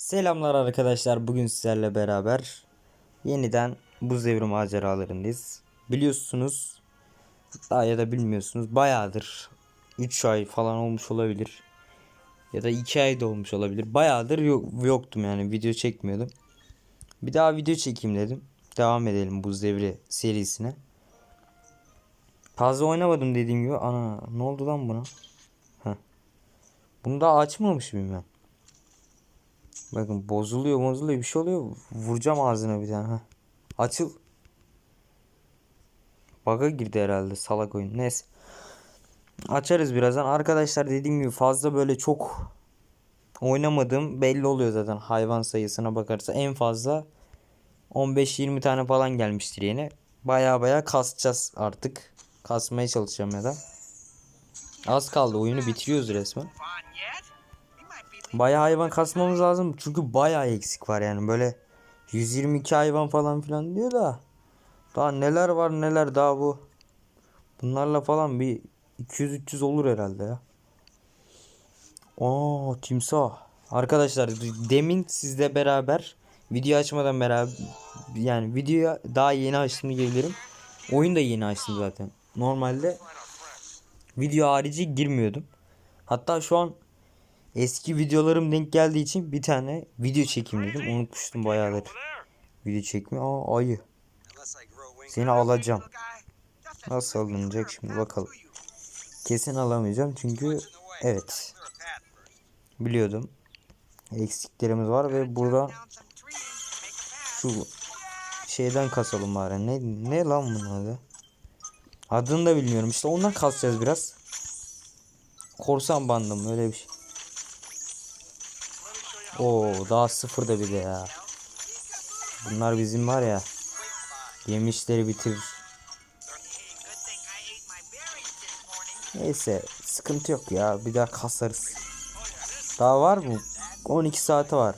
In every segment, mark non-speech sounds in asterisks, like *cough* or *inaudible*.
Selamlar arkadaşlar. Bugün sizlerle beraber yeniden buz devri maceralarındayız. Biliyorsunuz daha ya da bilmiyorsunuz bayağıdır 3 ay falan olmuş olabilir. Ya da 2 ay da olmuş olabilir. Bayağıdır yok, yoktum yani video çekmiyordum. Bir daha video çekeyim dedim. Devam edelim buz devri serisine. Fazla oynamadım dediğim gibi. Ana ne oldu lan buna? Heh. Bunu daha açmamış mıyım ben? Bakın bozuluyor bozuluyor bir şey oluyor. Vuracağım ağzına bir tane. Heh. Açıl. Bug'a girdi herhalde salak oyun. Neyse. Açarız birazdan. Arkadaşlar dediğim gibi fazla böyle çok oynamadığım belli oluyor zaten hayvan sayısına bakarsa. En fazla 15-20 tane falan gelmiştir yine. Baya baya kasacağız artık. Kasmaya çalışacağım ya da. Az kaldı oyunu bitiriyoruz resmen. Bayağı hayvan kasmamız lazım. Çünkü bayağı eksik var yani. Böyle 122 hayvan falan filan diyor da. Daha neler var neler daha bu. Bunlarla falan bir 200-300 olur herhalde ya. Oo timsah. Arkadaşlar demin sizle beraber video açmadan beraber yani videoya daha yeni açtım diyebilirim. Oyun da yeni açtım zaten. Normalde video harici girmiyordum. Hatta şu an Eski videolarım denk geldiği için bir tane video çekeyim dedim. Unutmuştum bayağıdır. Video çekmiyor. Aa ayı. Seni alacağım. Nasıl alınacak şimdi bakalım. Kesin alamayacağım çünkü evet. Biliyordum. Eksiklerimiz var ve burada şu şeyden kasalım bari. Ne ne lan bunun adı? Adını da bilmiyorum. İşte ondan kasacağız biraz. Korsan bandım öyle bir şey. Oo daha sıfırda bir de ya. Bunlar bizim var ya. Yemişleri bitirir. Neyse sıkıntı yok ya. Bir daha kasarız. Daha var mı? 12 saati var.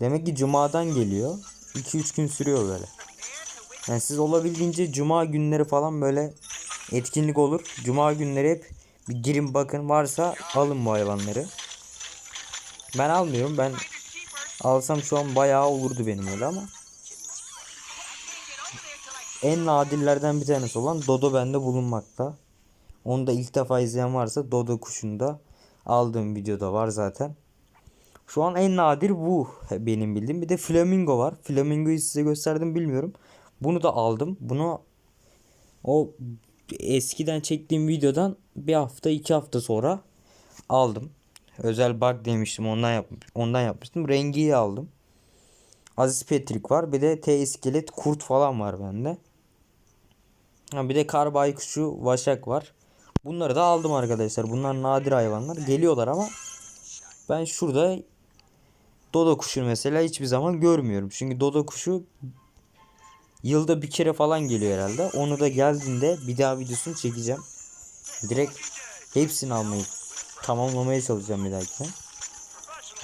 Demek ki cumadan geliyor. 2-3 gün sürüyor böyle. Yani siz olabildiğince cuma günleri falan böyle etkinlik olur. Cuma günleri hep bir girin bakın varsa alın bu hayvanları. Ben almıyorum. Ben alsam şu an bayağı olurdu benim öyle ama. En nadirlerden bir tanesi olan Dodo bende bulunmakta. Onu da ilk defa izleyen varsa Dodo kuşunda aldığım videoda var zaten. Şu an en nadir bu benim bildiğim. Bir de Flamingo var. Flamingo'yu size gösterdim bilmiyorum. Bunu da aldım. Bunu o eskiden çektiğim videodan bir hafta iki hafta sonra aldım. Özel bug demiştim ondan yap ondan yapmıştım. Rengiyi aldım. Aziz Petrik var. Bir de T iskelet kurt falan var bende. Ha, bir de kar baykuşu vaşak var. Bunları da aldım arkadaşlar. Bunlar nadir hayvanlar. Geliyorlar ama ben şurada dodo kuşu mesela hiçbir zaman görmüyorum. Çünkü dodo kuşu yılda bir kere falan geliyor herhalde. Onu da geldiğinde bir daha videosunu çekeceğim. Direkt hepsini almayı tamamlamaya çalışacağım bir dahaki.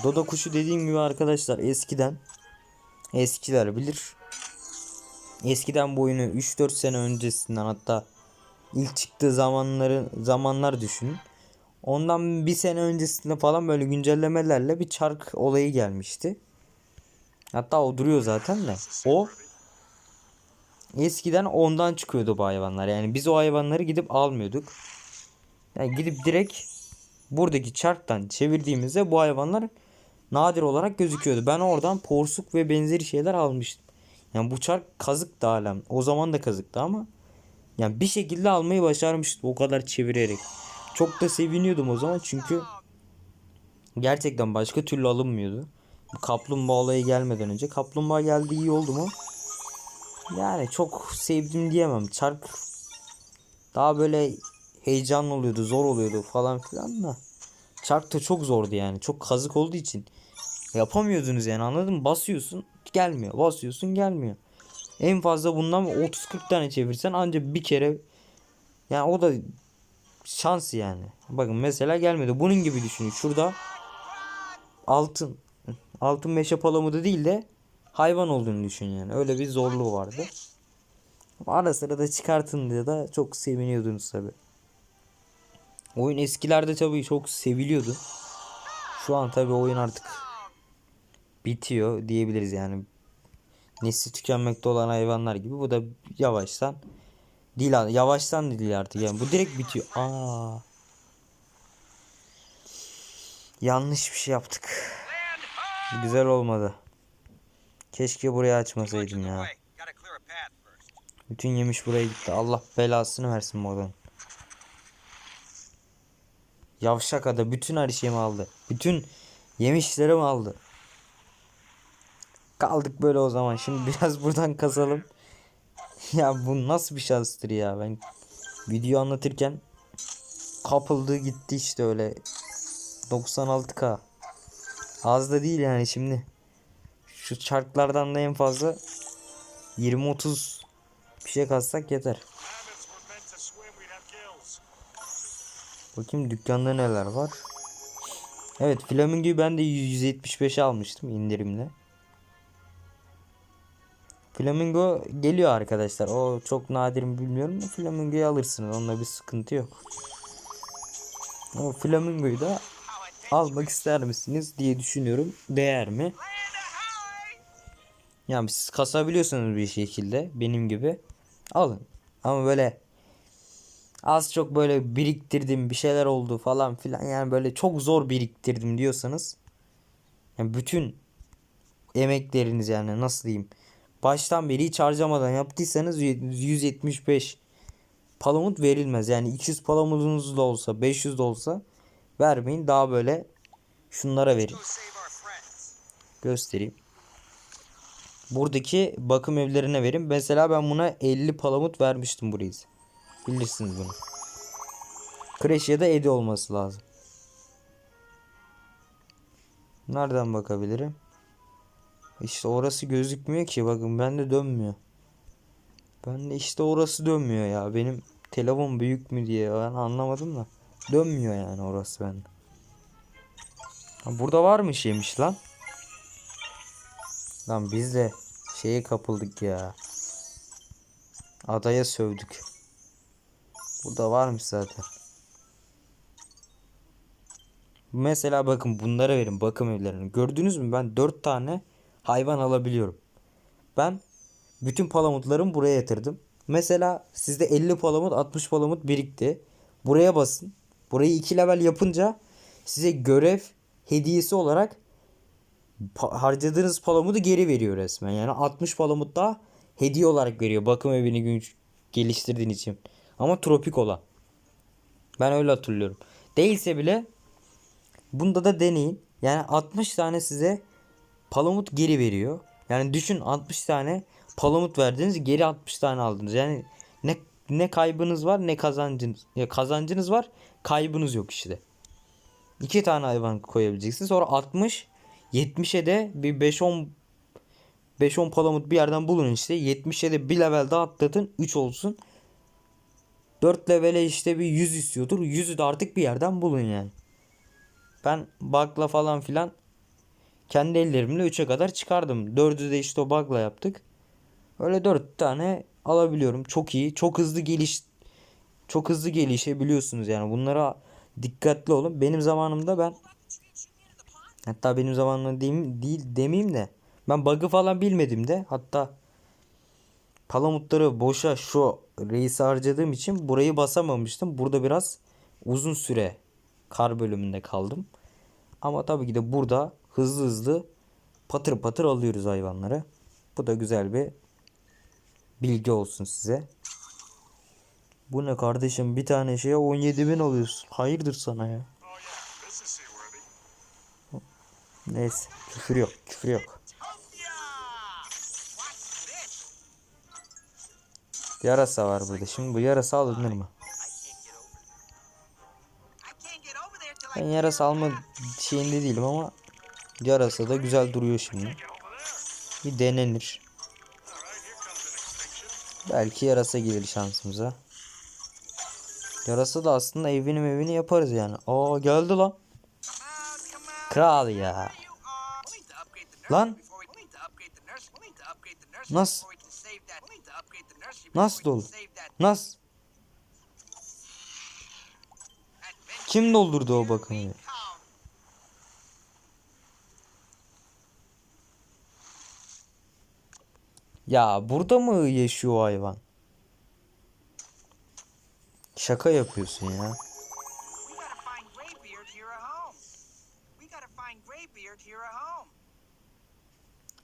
Dodo kuşu dediğim gibi arkadaşlar eskiden eskiler bilir. Eskiden bu oyunu 3-4 sene öncesinden hatta ilk çıktığı zamanları zamanlar düşünün. Ondan bir sene öncesinde falan böyle güncellemelerle bir çark olayı gelmişti. Hatta o duruyor zaten de. O eskiden ondan çıkıyordu bu hayvanlar. Yani biz o hayvanları gidip almıyorduk. Yani gidip direkt buradaki çarktan çevirdiğimizde bu hayvanlar nadir olarak gözüküyordu. Ben oradan porsuk ve benzeri şeyler almıştım. Yani bu çark kazık da alem. O zaman da kazıktı ama yani bir şekilde almayı başarmıştım o kadar çevirerek. Çok da seviniyordum o zaman çünkü gerçekten başka türlü alınmıyordu. Kaplumbağa olayı gelmeden önce. Kaplumbağa geldi iyi oldu mu? Yani çok sevdim diyemem. Çark daha böyle heyecanlı oluyordu, zor oluyordu falan filan da. Çark da çok zordu yani. Çok kazık olduğu için yapamıyordunuz yani anladın mı? Basıyorsun gelmiyor. Basıyorsun gelmiyor. En fazla bundan 30-40 tane çevirsen ancak bir kere yani o da şans yani. Bakın mesela gelmedi. Bunun gibi düşünün. Şurada altın altın meşe palamudu değil de hayvan olduğunu düşün yani. Öyle bir zorluğu vardı. Ama ara sıra da çıkartın diye da çok seviniyordunuz tabi. Oyun eskilerde tabii çok seviliyordu. Şu an tabii oyun artık bitiyor diyebiliriz yani. Nesli tükenmekte olan hayvanlar gibi bu da yavaştan değil yavaştan değil artık yani bu direkt bitiyor. Aa. Yanlış bir şey yaptık. Güzel olmadı. Keşke burayı açmasaydım ya. Bütün yemiş buraya gitti. Allah belasını versin bu adamın. Yavşak ada bütün her şeyimi aldı. Bütün yemişlerimi aldı. Kaldık böyle o zaman. Şimdi biraz *laughs* buradan kazalım. ya bu nasıl bir şanstır ya. Ben video anlatırken kapıldı gitti işte öyle. 96k. Az da değil yani şimdi. Şu çarklardan da en fazla 20-30 bir şey kazsak yeter. Bakayım dükkanda neler var. Evet flamingoyu ben de 175'e almıştım indirimle. Flamingo geliyor arkadaşlar. O çok nadir mi bilmiyorum flamingoyu alırsınız. Onunla bir sıkıntı yok. Ama flamingoyu da almak ister misiniz diye düşünüyorum. Değer mi? Yani siz kasabiliyorsanız bir şekilde benim gibi alın. Ama böyle az çok böyle biriktirdim bir şeyler oldu falan filan yani böyle çok zor biriktirdim diyorsanız yani bütün emekleriniz yani nasıl diyeyim baştan beri hiç harcamadan yaptıysanız 175 palamut verilmez yani 200 palamudunuz da olsa 500 de olsa vermeyin daha böyle şunlara verin göstereyim. Buradaki bakım evlerine verin. Mesela ben buna 50 palamut vermiştim burayı. Bilirsiniz bunu. Crash ya da Eddie olması lazım. Nereden bakabilirim? İşte orası gözükmüyor ki. Bakın bende dönmüyor. Bende işte orası dönmüyor ya. Benim telefon büyük mü diye ben anlamadım da. Dönmüyor yani orası bende. Ha, burada varmış yemiş lan. Lan biz de şeye kapıldık ya. Adaya sövdük. Burada varmış zaten. Mesela bakın bunlara verin bakım evlerini. Gördünüz mü ben 4 tane hayvan alabiliyorum. Ben bütün palamutlarımı buraya yatırdım. Mesela sizde 50 palamut 60 palamut birikti. Buraya basın. Burayı 2 level yapınca size görev hediyesi olarak pa- harcadığınız palamudu geri veriyor resmen. Yani 60 palamut daha hediye olarak veriyor. Bakım evini geliştirdiğin için. Ama tropik olan. Ben öyle hatırlıyorum. Değilse bile bunda da deneyin. Yani 60 tane size palamut geri veriyor. Yani düşün 60 tane palamut verdiniz geri 60 tane aldınız. Yani ne ne kaybınız var ne kazancınız. Ya kazancınız var kaybınız yok işte. İki tane hayvan koyabileceksin. Sonra 60 70'e de bir 5-10 5-10 palamut bir yerden bulun işte. 70'e de bir level daha atladın. 3 olsun. 4 levele işte bir 100 istiyordur. 100'ü de artık bir yerden bulun yani. Ben bug'la falan filan kendi ellerimle 3'e kadar çıkardım. 4'ü de işte o bug'la yaptık. Öyle 4 tane alabiliyorum. Çok iyi. Çok hızlı geliş çok hızlı gelişebiliyorsunuz yani. Bunlara dikkatli olun. Benim zamanımda ben hatta benim zamanımda değil, değil demeyeyim de ben bug'ı falan bilmedim de hatta palamutları boşa şu reisi harcadığım için burayı basamamıştım. Burada biraz uzun süre kar bölümünde kaldım. Ama tabii ki de burada hızlı hızlı patır patır alıyoruz hayvanları. Bu da güzel bir bilgi olsun size. Bu ne kardeşim bir tane şeye 17 bin alıyorsun. Hayırdır sana ya. Oh. Neyse küfür yok küfür yok. Yarasa var burada. Şimdi bu yarasa alınır mı? Ben yarasa alma şeyinde değilim ama yarasa da güzel duruyor şimdi. Bir denenir. Belki yarasa gelir şansımıza. Yarasa da aslında evini evini yaparız yani. Aa geldi lan. Kral ya. Lan. before Nasıl that Nasıl? Kim doldurdu o come. Ya burada mı yaşıyor o hayvan? Şaka yapıyorsun ya.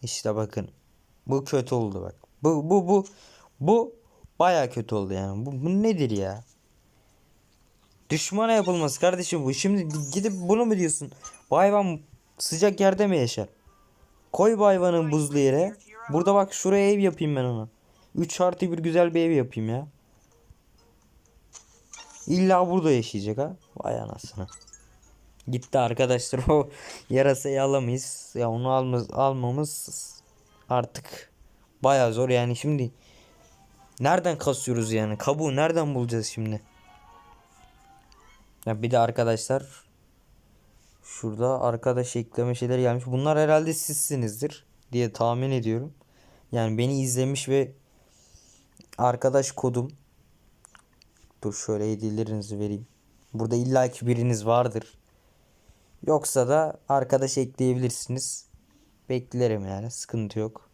İşte bakın. Bu kötü oldu bak. Bu bu bu bu baya kötü oldu yani. Bu, bu nedir ya? Düşmana yapılması kardeşim bu. Şimdi gidip bunu mu diyorsun? Bu hayvan sıcak yerde mi yaşar? Koy bu hayvanın buzlu yere. Burada bak şuraya ev yapayım ben ona. 3 artı bir güzel bir ev yapayım ya. İlla burada yaşayacak ha. Vay anasını. Gitti arkadaşlar *laughs* o yarasayı alamayız. Ya onu almamız, almamız artık baya zor yani şimdi. Nereden kasıyoruz yani? Kabuğu nereden bulacağız şimdi? Ya bir de arkadaşlar şurada arkadaş ekleme şeyler gelmiş. Bunlar herhalde sizsinizdir diye tahmin ediyorum. Yani beni izlemiş ve arkadaş kodum Dur şöyle hediyelerinizi vereyim. Burada illaki biriniz vardır. Yoksa da arkadaş ekleyebilirsiniz. Beklerim yani sıkıntı yok.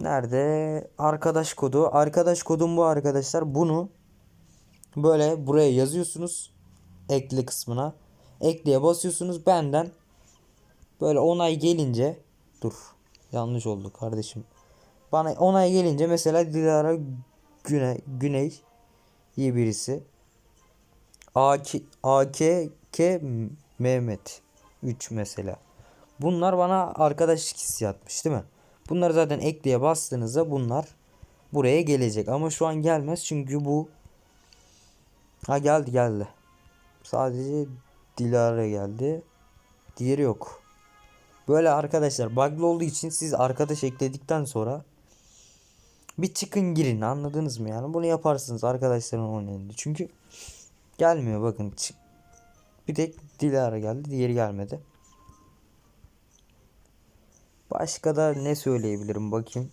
Nerede? Arkadaş kodu. Arkadaş kodum bu arkadaşlar. Bunu böyle buraya yazıyorsunuz. Ekle kısmına. Ekleye basıyorsunuz. Benden böyle onay gelince dur yanlış oldu kardeşim. Bana onay gelince mesela Dilara Güney, Güney iyi birisi. AK, AKK Mehmet 3 mesela. Bunlar bana arkadaşlık hissiyatmış değil mi? Bunları zaten ekleye bastığınızda bunlar buraya gelecek. Ama şu an gelmez çünkü bu Ha geldi geldi. Sadece Dilara geldi. Diğeri yok. Böyle arkadaşlar bug'lı olduğu için siz arkadaş ekledikten sonra bir çıkın girin anladınız mı yani bunu yaparsınız arkadaşların oynayın çünkü gelmiyor bakın bir tek Dilara geldi diğeri gelmedi başka da ne söyleyebilirim bakayım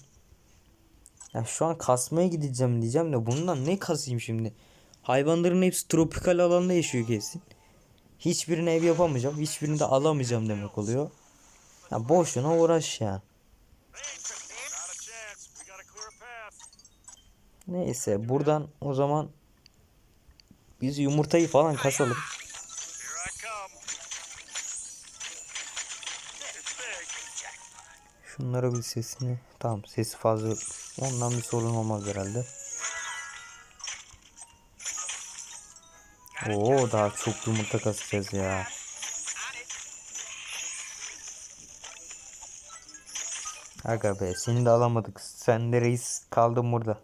ya şu an kasmaya gideceğim diyeceğim de bundan ne kasayım şimdi hayvanların hepsi tropikal alanda yaşıyor kesin hiçbirine ev yapamayacağım hiçbirini de alamayacağım demek oluyor ya boşuna uğraş ya. Neyse buradan o zaman biz yumurtayı falan kasalım. Şunlara bir sesini. Tamam sesi fazla. Ondan bir sorun olmaz herhalde. Oo daha çok yumurta kasacağız ya. Aga be seni de alamadık. Sen de reis kaldın burada.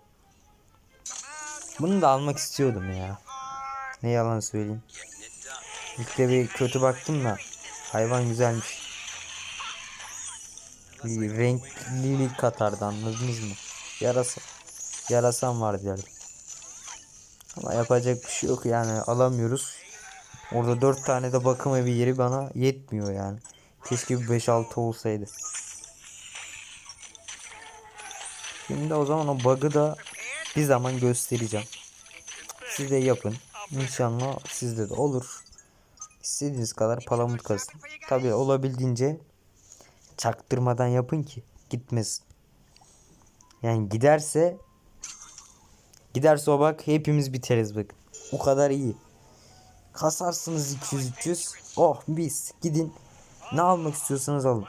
Bunu da almak istiyordum ya. Ne yalan söyleyeyim. İlk de bir kötü baktım da hayvan güzelmiş. Renklilik katardı anladınız mı? Yarasa. Yarasam var derdim. Ama yapacak bir şey yok yani alamıyoruz. Orada 4 tane de bakım evi yeri bana yetmiyor yani. Keşke bir 5-6 olsaydı. Şimdi o zaman o bug'ı da bir zaman göstereceğim. Siz de yapın. İnşallah sizde de olur. İstediğiniz kadar palamut kasın. Tabi olabildiğince çaktırmadan yapın ki gitmesin. Yani giderse giderse o bak hepimiz biteriz bakın. O kadar iyi. Kasarsınız 200 300. Oh biz gidin ne almak istiyorsanız alın.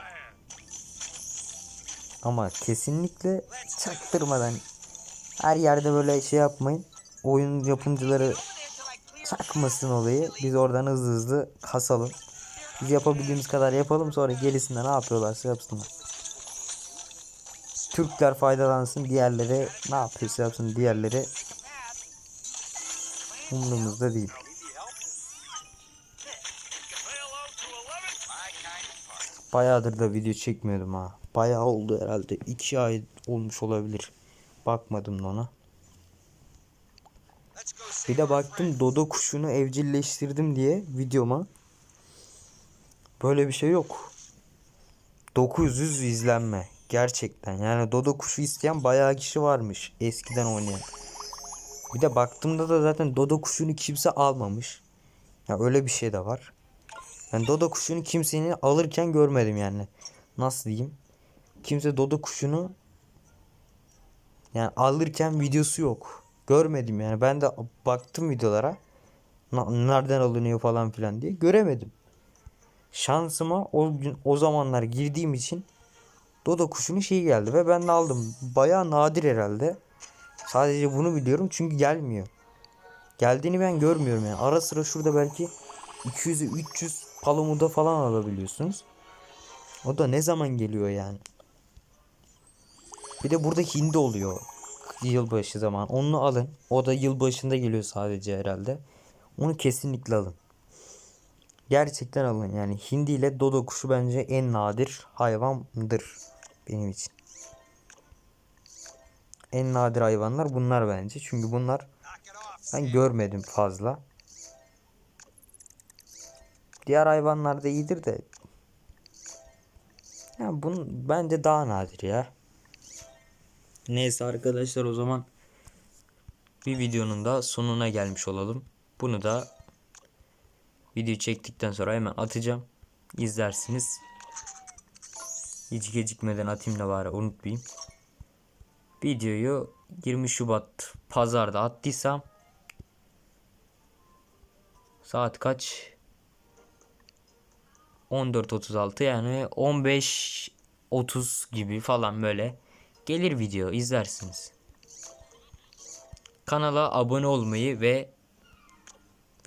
Ama kesinlikle çaktırmadan her yerde böyle şey yapmayın. Oyun yapımcıları çakmasın olayı. Biz oradan hızlı hızlı kasalım. Biz yapabildiğimiz kadar yapalım sonra gerisinde ne yapıyorlarsa yapsınlar. Türkler faydalansın diğerleri ne yapıyorsa yapsın diğerleri umurumuzda değil. Say hello to 11. Bayağıdır da video çekmiyordum ha. Bayağı oldu herhalde. 2 ay olmuş olabilir. Bakmadım da ona. Bir de baktım dodo kuşunu evcilleştirdim diye videoma. Böyle bir şey yok. 900 izlenme. Gerçekten. Yani dodo kuşu isteyen bayağı kişi varmış. Eskiden oynayan. Bir de baktığımda da zaten dodo kuşunu kimse almamış. Ya öyle bir şey de var. Ben dodo kuşunu kimsenin alırken görmedim yani. Nasıl diyeyim? Kimse dodo kuşunu Yani alırken videosu yok. Görmedim yani. Ben de baktım videolara. Nereden alınıyor falan filan diye. Göremedim. Şansıma o gün o zamanlar girdiğim için Dodo kuşunun şeyi geldi ve ben de aldım. Bayağı nadir herhalde. Sadece bunu biliyorum çünkü gelmiyor. Geldiğini ben görmüyorum yani. Ara sıra şurada belki 200'ü 300 palamuda falan alabiliyorsunuz. O da ne zaman geliyor yani? Bir de burada hindi oluyor. Yılbaşı zaman. Onu alın. O da yılbaşında geliyor sadece herhalde. Onu kesinlikle alın. Gerçekten alın. Yani hindi ile dodo kuşu bence en nadir hayvandır benim için. En nadir hayvanlar bunlar bence. Çünkü bunlar ben görmedim fazla. Diğer hayvanlar da iyidir de. Ya bunun bence daha nadir ya. Neyse arkadaşlar o zaman bir videonun da sonuna gelmiş olalım. Bunu da video çektikten sonra hemen atacağım. İzlersiniz. Hiç gecikmeden atayım da bari unutmayayım. Videoyu 20 Şubat pazarda attıysam saat kaç? 14.36 yani 15.30 gibi falan böyle gelir video izlersiniz. Kanala abone olmayı ve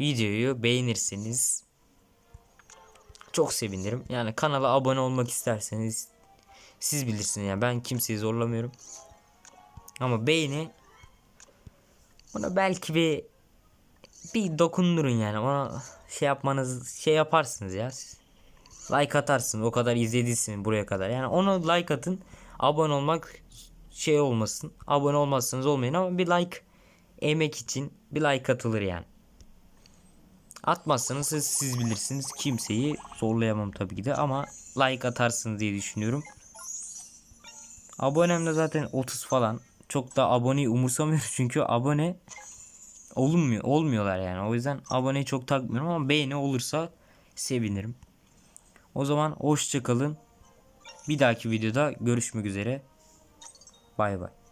videoyu beğenirseniz çok sevinirim. Yani kanala abone olmak isterseniz siz bilirsiniz yani ben kimseyi zorlamıyorum. Ama beğeni buna belki bir bir dokundurun yani ona şey yapmanız şey yaparsınız ya siz. Like atarsın o kadar izlediysin buraya kadar. Yani onu like atın. Abone olmak şey olmasın. Abone olmazsanız olmayın ama bir like emek için bir like atılır yani. Atmazsanız siz, siz bilirsiniz. Kimseyi zorlayamam tabii ki de ama like atarsınız diye düşünüyorum. Abonem de zaten 30 falan. Çok da aboneyi umursamıyoruz *laughs* çünkü abone olunmuyor, olmuyorlar yani. O yüzden aboneyi çok takmıyorum ama beğeni olursa sevinirim. O zaman hoşça kalın. Bir dahaki videoda görüşmek üzere. Bay bay.